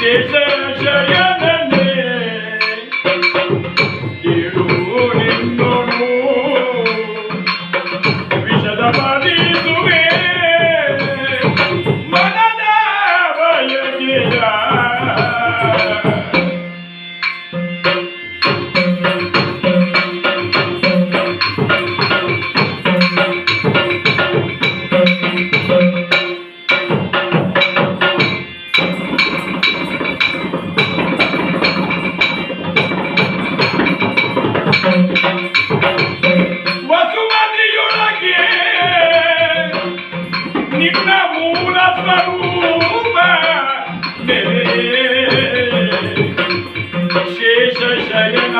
Yeah, yeah, yeah. ವಸುಮತಿಯೊಳಗೆ ನಿನ್ನ ಮೂಲ ಸ್ವರೂಪ ಶೇಷ ಶಯನ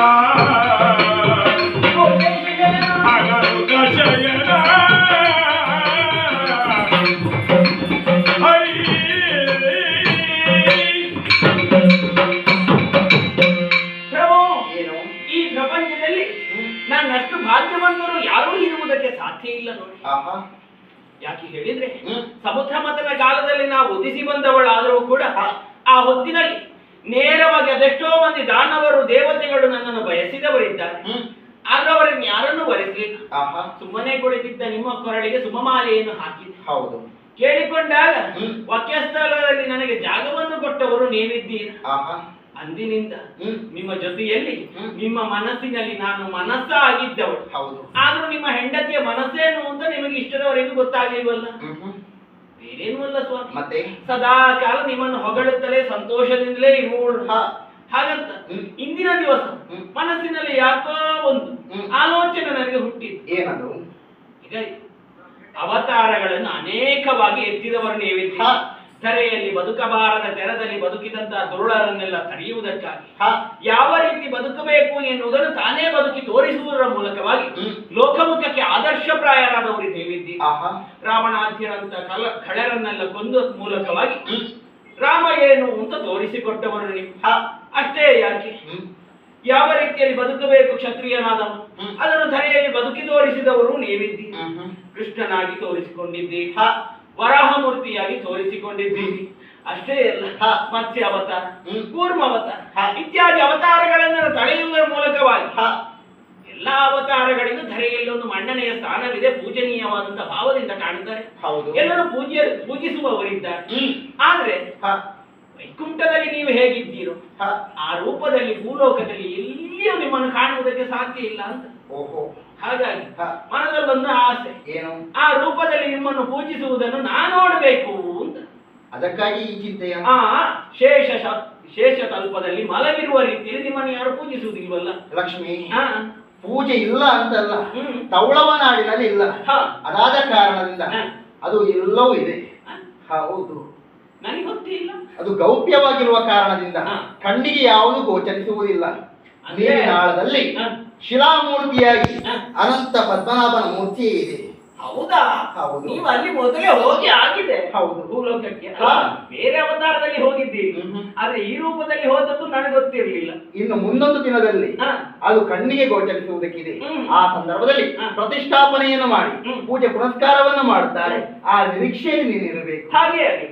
ಸಾಧ್ಯ ಇಲ್ಲ ನೋಡಿ. ಆಹಾ. ಯಾಕೆ ಹೇಳಿದ್ರೆ. ಸಮುದ್ರ ಮತನ ಕಾಲದಲ್ಲಿ ನಾವು ಉದಿಸಿ ಬಂದವಳಾದರೂ ಕೂಡ ಆ ಹೊತ್ತಿನಲ್ಲಿ ನೇರವಾಗಿ ಅದೆಷ್ಟೋ ಮಂದಿ ದಾನವರು ದೇವತೆಗಳು ನನ್ನನ್ನು ಬಯಸಿದವರಿದ್ದಾರೆ. ಆದ್ರೆ ಅವರನ್ನು ಯಾರನ್ನು ಬರೆಸಲಿಲ್ಲ ಸುಮ್ಮನೆ ಕುಳಿತಿದ್ದ ನಿಮ್ಮ ಕೊರಳಿಗೆ ಸುಮಮಾಲೆಯನ್ನು ಹಾಕಿ. ಹೌದು. ಕೇಳಿಕೊಂಡಾಗ. ವಕ್ಯಸ್ಥಳದಲ್ಲಿ ನನಗೆ ಜಾಗವನ್ನು ಕೊಟ್ಟವರು ನೀವಿದ್ದೀರಾ? ಅಂದಿನಿಂದ ನಿಮ್ಮ ಜೊತೆಯಲ್ಲಿ ನಿಮ್ಮ ಮನಸ್ಸಿನಲ್ಲಿ ನಾನು ಮನಸ್ಸ ಆಗಿದ್ದವಳು ಹೌದು. ಆದ್ರೂ ನಿಮ್ಮ ಹೆಂಡತಿಯ ಮನಸ್ಸೇನು ಅಂತ ನಿಮಗೆ ಇಷ್ಟರವರೆಗೂ ಗೊತ್ತಾಗಲಿಲ್ವಲ್ಲ? ಬೇರೇನು ಅಲ್ಲ ಸ್ವಾಮಿ. ಮತ್ತೆ? ಸದಾ ಕಾಲ ನಿಮ್ಮನ್ನು ಹೊಗಳುತ್ತಲೇ ಸಂತೋಷದಿಂದಲೇ ಇರುವಳು. ಹಾಗಂತ. ಇಂದಿನ ದಿವಸ. ಮನಸ್ಸಿನಲ್ಲಿ ಯಾಕೋ ಒಂದು. ಆಲೋಚನೆ ನನಗೆ ಹುಟ್ಟಿದ್ದು ಏನದು? ಈಗ ಅವತಾರಗಳನ್ನು ಅನೇಕವಾಗಿ ಎತ್ತಿದವರು ನೀವಿದ್ದೀರಿ. ಹಾ. ಬದುಕಬಾರದ ತೆರದಲ್ಲಿ ಬದುಕಿದಂತಹ ದುರುಳರನ್ನೆಲ್ಲ ತಡೆಯುವುದಕ್ಕಾಗಿ ಹಾ. ಯಾವ ರೀತಿ ಬದುಕಬೇಕು ಎನ್ನುವುದನ್ನು ತಾನೇ ಬದುಕಿ ತೋರಿಸುವುದರ ಮೂಲಕವಾಗಿ. ಲೋಕಮುಖಕ್ಕೆ ಆದರ್ಶಪ್ರಾಯರಾದವರು ನೀವಿದ್ದೀರಿ ಆಹಾ. ರಾವಣಾದ್ಯರಂತ ಕಲ ಖಳರನ್ನೆಲ್ಲ ಕೊಂದ ಮೂಲಕವಾಗಿ ರಾಮ ಏನು ಅಂತ ತೋರಿಸಿಕೊಟ್ಟವರು ನೀವು. ಹಾ. ಅಷ್ಟೇ ಯಾಕೆ? ಯಾವ ರೀತಿಯಲ್ಲಿ ಬದುಕಬೇಕು ಕ್ಷತ್ರಿಯನಾದವನು? ಅದನ್ನು ಧರೆಯಲ್ಲಿ ಬದುಕಿ ತೋರಿಸಿದವರು ಹ್ಮ್ ಕೃಷ್ಣನಾಗಿ ತೋರಿಸಿಕೊಂಡಿದ್ದೀರಿ ಹಾ ವರಾಹ ಮೂರ್ತಿಯಾಗಿ ತೋರಿಸಿಕೊಂಡಿದ್ದೀರಿ ಅಷ್ಟೇ ಅಲ್ಲ ಹಾ. ಮತ್ಸ್ಯ ಅವತಾರ. ಕೂರ್ಮ ಅವತಾರ ಹಾ. ಇತ್ಯಾದಿ ಅವತಾರಗಳನ್ನು ತಡೆಯುವುದರ ಮೂಲಕವಾಗಿ ಹ. ಎಲ್ಲಾ ಅವತಾರಗಳಿಗೂ ಧರೆಯಲ್ಲಿ ಒಂದು ಮಣ್ಣನೆಯ ಸ್ಥಾನವಿದೆ ಪೂಜನೀಯವಾದಂತಹ ಭಾವದಿಂದ ಕಾಣುತ್ತಾರೆ. ಹೌದು. ಎಲ್ಲರೂ ಪೂಜ್ಯ ಪೂಜಿಸುವವರಿದ್ದಾರೆ. ಆದ್ರೆ ಹಾ. ವೈಕುಂಠದಲ್ಲಿ ನೀವು ಹೇಗಿದ್ದೀರೋ ಹಾ. ಆ ರೂಪದಲ್ಲಿ ಭೂಲೋಕದಲ್ಲಿ ಎಲ್ಲಿಯೂ ನಿಮ್ಮನ್ನು ಕಾಣುವುದಕ್ಕೆ ಸಾಧ್ಯ ಇಲ್ಲ ಅಂತ. ಹಾಗಾಗಿ ಮನದಲ್ಲಿ ಮನದಲ್ಲೊಂದು ಆಸೆ. ಏನು? ಆ ರೂಪದಲ್ಲಿ ನಿಮ್ಮನ್ನು ಪೂಜಿಸುವುದನ್ನು ನಾನು ನೋಡಬೇಕು ಅಂತ. ಅದಕ್ಕಾಗಿ ಈ ಚಿಂತೆಯ? ಆ ಶೇಷ ಶೇಷ ತಲ್ಪದಲ್ಲಿ ಮಲಗಿರುವ ರೀತಿಯಲ್ಲಿ ನಿಮ್ಮನ್ನು ಯಾರು ಪೂಜಿಸುವುದಿಲ್ವಲ್ಲ? ಲಕ್ಷ್ಮಿ ಹಾ. ಪೂಜೆ ಇಲ್ಲ ಅಂತಲ್ಲ. ತವಳವನಾಡಿನಲ್ಲಿ ತವಳವ ನಾಡಿನಲ್ಲಿ ಇಲ್ಲ. ಹಾ. ಅದಾದ ಕಾರಣದಿಂದ. ಅದು ಎಲ್ಲವೂ ಇದೆ. ಹಾ. ಹೌದು. ನನಗೆ ಗೊತ್ತಿಲ್ಲ. ಅದು ಗೌಪ್ಯವಾಗಿರುವ ಕಾರಣದಿಂದ. ಕಣ್ಣಿಗೆ ಯಾವುದು ಗೋಚರಿಸುವುದಿಲ್ಲ. ಆಳದಲ್ಲಿ. ಶಿಲಾಮೂರ್ತಿಯಾಗಿ ಅನಂತ ಪದ್ಮನಾಭನ ಮೂರ್ತಿ ಇದೆ ಹೌದಾ ಹೌದು. ನೀವು ಅಲ್ಲಿ ಮೊದಲೇ ಹೋಗಿ ಆಗಿದೆ ಹೌದು. ಭೂಲೋಕಕ್ಕೆ. ಬೇರೆ ಅವತಾರದಲ್ಲಿ ಹೋಗಿದ್ದೀರಿ. ಆದ್ರೆ ಈ ರೂಪದಲ್ಲಿ ಹೋದದ್ದು ನನಗೆ ಗೊತ್ತಿರಲಿಲ್ಲ ಇನ್ನು ಮುಂದೊಂದು ದಿನದಲ್ಲಿ. ಅದು ಕಣ್ಣಿಗೆ ಗೋಚರಿಸುವುದಕ್ಕಿದೆ. ಆ ಸಂದರ್ಭದಲ್ಲಿ. ಪ್ರತಿಷ್ಠಾಪನೆಯನ್ನು ಮಾಡಿ ಪೂಜೆ ಪುನಸ್ಕಾರವನ್ನು ಮಾಡುತ್ತಾರೆ ಆ ನಿರೀಕ್ಷೆಯಲ್ಲಿ ನೀನಿರಬೇಕು ಹಾಗೆ ಆಗಲಿ